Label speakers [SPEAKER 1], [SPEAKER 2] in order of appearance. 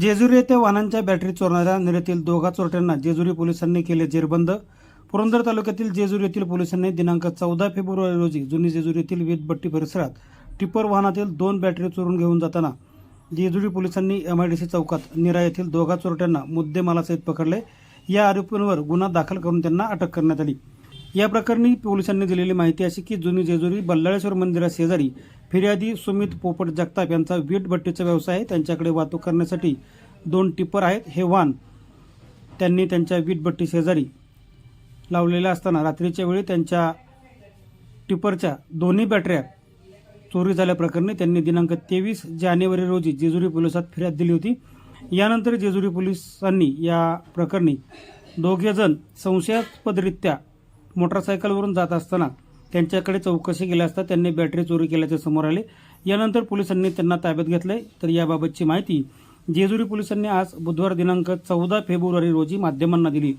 [SPEAKER 1] जेजुरी येथे वाहनांच्या बॅटरी चोरणाऱ्या नेरीतील दोघा चोरट्यांना जेजुरी पोलिसांनी केले जेरबंद. पुरंदर तालुक्यातील जेजुरी येथील पोलिसांनी दिनांक चौदा फेब्रुवारी रोजी जुनी जेजुरी येथील वीजबट्टी परिसरात टिपर वाहनातील दोन बॅटरी चोरून घेऊन जाताना जेजुरी पोलिसांनी एमआयडीसी चौकात निरा येथील दोघा चोरट्यांना मुद्देमालासहित पकडले. या आरोपींवर गुन्हा दाखल करून त्यांना अटक करण्यात आली. या प्रकरणी पोलिसांनी दिलेली माहिती अशी की जुनी जेजुरी बल्लाळेश्वर मंदिराशेजारी फिर्यादी सुमित पोपट जगताप यांचा वीट भट्टीचा व्यवसाय आहे. त्यांच्याकडे वाहतूक करण्यासाठी दोन टिप्पर आहेत. हे वाहन त्यांनी त्यांच्या वीटभट्टी शेजारी लावलेल्या असताना रात्रीच्या वेळी त्यांच्या टिपरच्या दोन्ही बॅटऱ्या चोरी झाल्याप्रकरणी त्यांनी दिनांक तेवीस जानेवारी रोजी जेजुरी पोलिसात फिर्याद दिली होती. यानंतर जेजुरी पोलिसांनी या प्रकरणी दोघेजण संशयास्पदरित्या मोटरसायकलवरून जात असताना त्यांच्याकडे चौकशी केली असता त्यांनी बॅटरी चोरी केल्याचे समोर आले. यानंतर पोलिसांनी त्यांना ताब्यात घेतले तर याबाबतची माहिती जेजुरी पोलिसांनी आज बुधवार दिनांक चौदा फेब्रुवारी रोजी माध्यमांना दिली.